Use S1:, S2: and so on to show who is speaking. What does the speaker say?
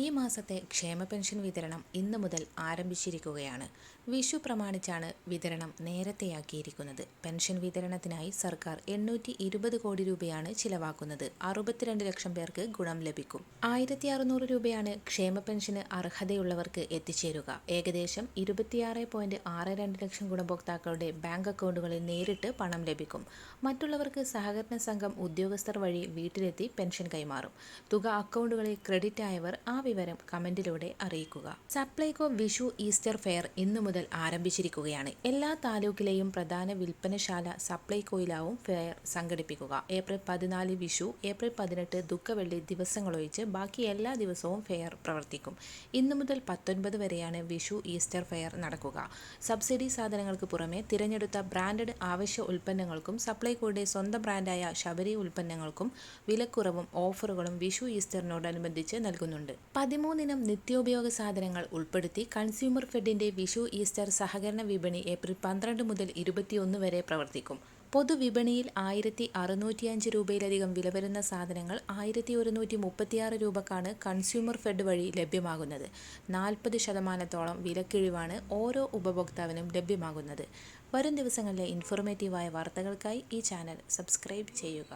S1: ഈ മാസത്തെ ക്ഷേമ പെൻഷൻ വിതരണം ഇന്നു മുതൽ ആരംഭിച്ചിരിക്കുകയാണ്. വിഷു പ്രമാണിച്ചാണ് വിതരണം നേരത്തെയാക്കിയിരിക്കുന്നത്. പെൻഷൻ വിതരണത്തിനായി സർക്കാർ എണ്ണൂറ്റി ഇരുപത് കോടി രൂപയാണ് ചിലവാക്കുന്നത്. അറുപത്തിരണ്ട് ലക്ഷം പേർക്ക് ഗുണം ലഭിക്കും. ആയിരത്തി അറുന്നൂറ് രൂപയാണ് ക്ഷേമ പെൻഷന് അർഹതയുള്ളവർക്ക് എത്തിച്ചേരുക. ഏകദേശം ഇരുപത്തിയാറ് പോയിന്റ് ആറ് രണ്ട് ലക്ഷം ഗുണഭോക്താക്കളുടെ ബാങ്ക് അക്കൗണ്ടുകളിൽ നേരിട്ട് പണം ലഭിക്കും. മറ്റുള്ളവർക്ക് സഹകരണ സംഘം ഉദ്യോഗസ്ഥർ വഴി വീട്ടിലെത്തി പെൻഷൻ കൈമാറും. തുക അക്കൗണ്ടുകളിൽ ക്രെഡിറ്റ് ആയവർ ആ വിവരം കമന്റിലൂടെ അറിയിക്കുക. സപ്ലൈകോ വിഷു ഈസ്റ്റർ ഫെയർ ഇന്നു മുതൽ ആരംഭിച്ചിരിക്കുകയാണ്. എല്ലാ താലൂക്കിലെയും പ്രധാന വിൽപ്പനശാല സപ്ലൈകോയിലാവും ഫെയർ സംഘടിപ്പിക്കുക. ഏപ്രിൽ പതിനാല് വിഷു ഏപ്രിൽ പതിനെട്ട് ദുഃഖവെള്ളി ദിവസങ്ങളൊഴിച്ച് ബാക്കി എല്ലാ ദിവസവും ഫെയർ പ്രവർത്തിക്കും. ഇന്നു മുതൽ പത്തൊൻപത് വരെയാണ് വിഷു ഈസ്റ്റർ ഫെയർ നടക്കുക. സബ്സിഡി സാധനങ്ങൾക്ക് പുറമെ തിരഞ്ഞെടുത്ത ബ്രാൻഡഡ് ആവശ്യ ഉൽപ്പന്നങ്ങൾക്കും സപ്ലൈകോയുടെ സ്വന്തം ബ്രാൻഡായ ശബരി ഉൽപ്പന്നങ്ങൾക്കും വിലക്കുറവും ഓഫറുകളും വിഷു ഈസ്റ്ററിനോടനുബന്ധിച്ച് നൽകുന്നുണ്ട്. പതിമൂന്നിനം നിത്യോപയോഗ സാധനങ്ങൾ ഉൾപ്പെടുത്തി കൺസ്യൂമർ ഫെഡിന്റെ വിഷു ഈസ്റ്റർ സഹകരണ വിപണി ഏപ്രിൽ പന്ത്രണ്ട് മുതൽ ഇരുപത്തിയൊന്ന് വരെ പ്രവർത്തിക്കും. പൊതുവിപണിയിൽ ആയിരത്തി അറുന്നൂറ്റിയഞ്ച് രൂപയിലധികം വില വരുന്ന സാധനങ്ങൾ ആയിരത്തി ഒരുന്നൂറ്റി മുപ്പത്തിയാറ് രൂപക്കാണ് കൺസ്യൂമർ ഫെഡ് വഴി ലഭ്യമാകുന്നത്. നാൽപ്പത് ശതമാനത്തോളം വിലക്കിഴിവാണ് ഓരോ ഉപഭോക്താവിനും ലഭ്യമാകുന്നത്. വരും ദിവസങ്ങളിലെ ഇൻഫോർമേറ്റീവായ വാർത്തകൾക്കായി ഈ ചാനൽ സബ്സ്ക്രൈബ് ചെയ്യുക.